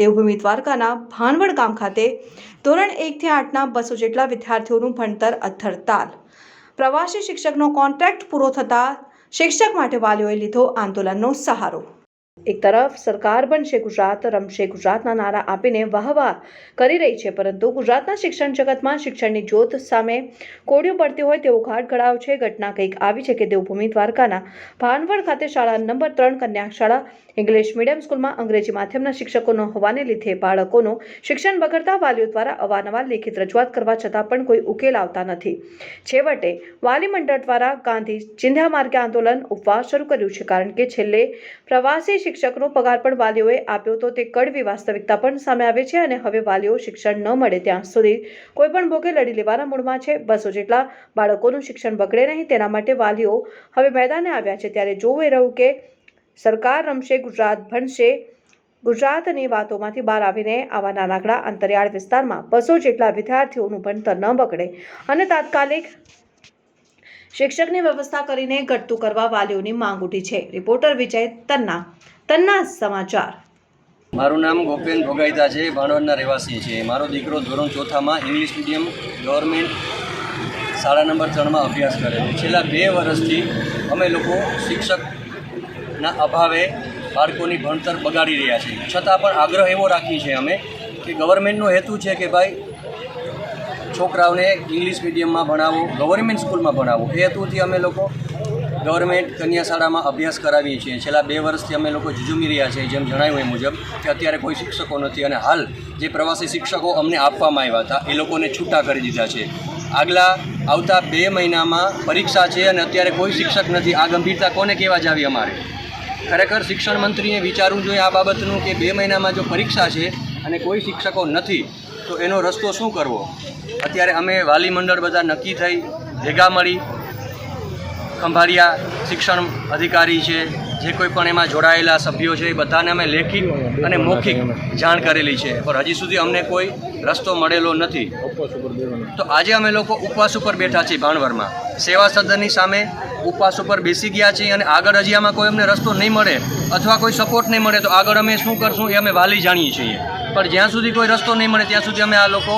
દેવભૂમિ દ્વારકાના ભાનવડ ગામ ખાતે ધોરણ એકથી આઠના બસો જેટલા વિદ્યાર્થીઓનું ભણતર અથડતાલ પ્રવાસી શિક્ષકનો કોન્ટ્રાક્ટ પૂરો થતાં શિક્ષક માટે વાલીઓએ લીધો આંદોલનનો સહારો. એક તરફ સરકાર બનશે ગુજરાત રમશે ગુજરાતના નારા આપીને વાહવાહ કરી રહી છે, પરંતુ ગુજરાતના શિક્ષણ જગતમાં શિક્ષણની જ્યોત સામે કોડિયું પડતી હોય તેવો ઘાટ ઘડાવ છે. ઘટના કંઈક આવી છે કે દેવભૂમિ દ્વારકાના ભાનવડ ખાતે શાળા નંબર ત્રણ કન્યા શાળા ઇંગ્લિશ મીડિયમ સ્કૂલમાં અંગ્રેજી માધ્યમના શિક્ષકોનો હોવાને લીધે બાળકોનું શિક્ષણ બગડતા વાલીઓ દ્વારા અવારનવાર લેખિત રજૂઆત કરવા છતાં પણ કોઈ ઉકેલ આવતા નથી. છેવટે વાલી મંડળ દ્વારા ગાંધી ચિંધ્યા માર્ગે આંદોલન ઉપવાસ શરૂ કર્યું છે, કારણ કે છેલ્લે પ્રવાસી શિક્ષકનો પગાર પણ વાલીઓએ આપ્યો તો તે કડવી વાસ્તવિકતા પણ સામે આવે છે અને હવે વાલીઓ શિક્ષણ ન મળે ત્યાં સુધી કોઈ પણ ભોગે લડી લેવાના મૂડમાં છે. બસો જેટલા બાળકોનું શિક્ષણ બગડે નહીં તેના માટે વાલીઓ હવે મેદાને આવ્યા છે. ત્યારે જોવું એ રહ્યું કે સરકાર રમશે, ગુજરાત ભણશે, ગુજરાતની વાતોમાંથી બહાર આવીને આવા નાનકડા અંતરિયાળ વિસ્તારમાં બસો જેટલા વિદ્યાર્થીઓનું ભણતર ન બગડે અને તાત્કાલિક શિક્ષકની વ્યવસ્થા કરીને ઘટતું કરવા વાલીઓની માંગ ઉઠી છે. રિપોર્ટર વિજય તન્ના તન્ના સમાચાર. મારું નામ ગોપેન ભોગાઈતા છે ભાણવડના રહેવાસી છે. મારો દીકરો ધોરણ ચોથામાં ઇંગ્લિશ મીડિયમ ગવર્મેન્ટ શાળા નંબર ત્રણમાં અભ્યાસ કરે છે. છેલ્લા બે વર્ષથી અમે લોકો શિક્ષકના અભાવે બાળકોની ભણતર બગાડી રહ્યા છીએ. છતાં પણ આગ્રહ એવો રાખીએ છીએ અમે કે ગવર્મેન્ટનો હેતુ છે કે ભાઈ છોકરાઓને ઇંગ્લિશ મીડિયમમાં ભણાવો, ગવર્મેન્ટ સ્કૂલમાં ભણાવો. એ હેતુથી અમે લોકો ગવર્મેન્ટ કન્યા શાળામાં અભ્યાસ કરાવીએ છીએ. છેલ્લા બે વર્ષથી અમે લોકો ઝુઝુમી રહ્યા છીએ જેમ જણાવ્યું એ મુજબ કે અત્યારે કોઈ શિક્ષકો નથી અને હાલ જે પ્રવાસી શિક્ષકો અમને આપવામાં આવ્યા હતા, એ લોકોને છૂટા કરી દીધા છે. આગલા આવતા બે મહિનામાં પરીક્ષા છે અને અત્યારે કોઈ શિક્ષક નથી. આ ગંભીરતા કોને કહેવા જાવી અમારે? ખરેખર શિક્ષણ મંત્રીએ વિચારવું જોઈએ આ બાબતનું કે બે મહિનામાં જો પરીક્ષા છે અને કોઈ શિક્ષકો નથી, તો એનો રસ્તો શું કરવો? અત્યારે અમે વાલી મંડળ બધા નક્કી થઈ, ભેગા મળી ખંભાળિયા શિક્ષણ અધિકારી છે જે કોઈ પણ એમાં જોડાયેલા સભ્યો છે એ બધાને અમે લેખિત અને મૌખિક જાણ કરેલી છે. પણ હજી સુધી અમને કોઈ રસ્તો મળેલો નથી. તો આજે અમે લોકો ઉપવાસ ઉપર બેઠા છીએ ભાણવરમાં. સેવા સદનની સામે ઉપવાસ ઉપર બેસી ગયા છીએ અને આગળ હજી આમાં કોઈ અમને રસ્તો નહીં મળે અથવા કોઈ સપોર્ટ નહીં મળે તો આગળ અમે શું કરશું એ અમે વાલી જાણીએ છીએ. પણ જ્યાં સુધી કોઈ રસ્તો નહીં મળે ત્યાં સુધી અમે આ લોકો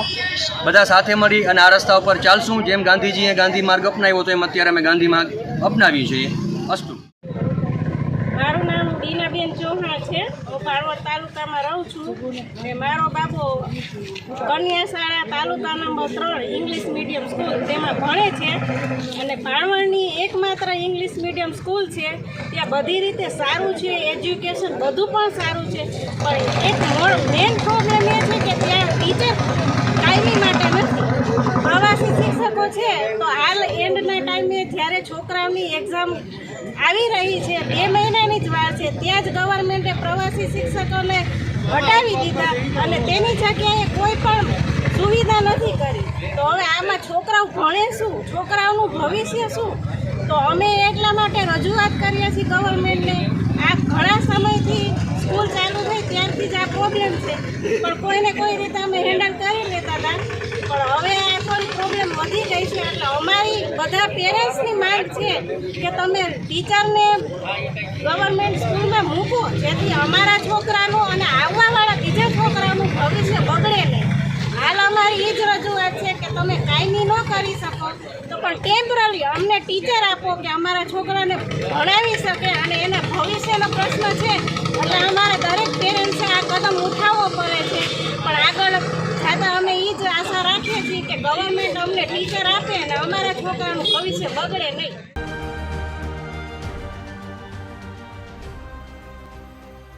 બધા સાથે મળી અને આ રસ્તા ઉપર ચાલશું. જેમ ગાંધીજીએ ગાંધી માર્ગ અપનાવ્યો તો એમ અત્યારે અમે ગાંધી માર્ગ અપનાવીએ જોઈએ. અસ્તુ. મારું નામ બીનાબેન ચૌહાણ છે. હું પાળવડ તાલુકામાં રહું છું ને મારો બાબો કન્યા શાળા તાલુકા નંબર ત્રણ ઇંગ્લિશ મીડિયમ સ્કૂલ તેમાં ભણે છે અને પાળવડની એકમાત્ર ઇંગ્લિશ મીડિયમ સ્કૂલ છે. ત્યાં બધી રીતે સારું છે, એજ્યુકેશન બધું પણ સારું છે, પણ એક મેઇન પ્રોબ્લેમ એ છે કે ત્યાં ટીચર કાયમી માટે નથી. પ્રવાસી શિક્ષકો છે તો હાલ ટાઈમે જ્યારે છોકરાઓની એક્ઝામ આવી રહી છે, બે મહિનાની જ વાર છે, ત્યાં જ ગવર્મેન્ટે પ્રવાસી શિક્ષકોને હટાવી દીધા અને તેની જગ્યાએ કોઈ પણ સુવિધા નથી કરી. તો હવે આમાં છોકરાઓ ભણે શું? છોકરાઓનું ભવિષ્ય શું? તો અમે એટલા માટે રજૂઆત કરીએ છીએ ગવર્મેન્ટને આ ઘણા સમયથી સ્કૂલ ચાલુ થઈ ત્યારથી જ આ પ્રોબ્લેમ છે. પણ કોઈને કોઈ રીતે અમે હેન્ડલ કરી લેતા હતા પણ હવે આ વધી ગઈ છે એટલે અમારી બધા પેરેન્ટ્સની માંગ છે કે તમે ટીચરને ગવર્મેન્ટ સ્કૂલમાં મૂકો, જેથી અમારા છોકરાનું અને આવવાવાળા બીજા છોકરાનું ભવિષ્ય બગડે નહીં. હાલ અમારી એ જ રજૂઆત છે કે તમે કાયમી ન કરી શકો. તો પણ ટેમ્પરરી અમને ટીચર આપો કે અમારા છોકરાને ભણાવી શકે અને એના ભવિષ્યનો પ્રશ્ન છે. એટલે અમારા દરેક પેરેન્ટ્સે આ કદમ ઉઠાવવો પડે છે પણ આગળ છતાં અમે એ જ આશા રાખીએ છીએ કે ગવર્મેન્ટ અમને ટીચર આપે અને અમારા છોકરાનું ભવિષ્ય બગડે નહીં.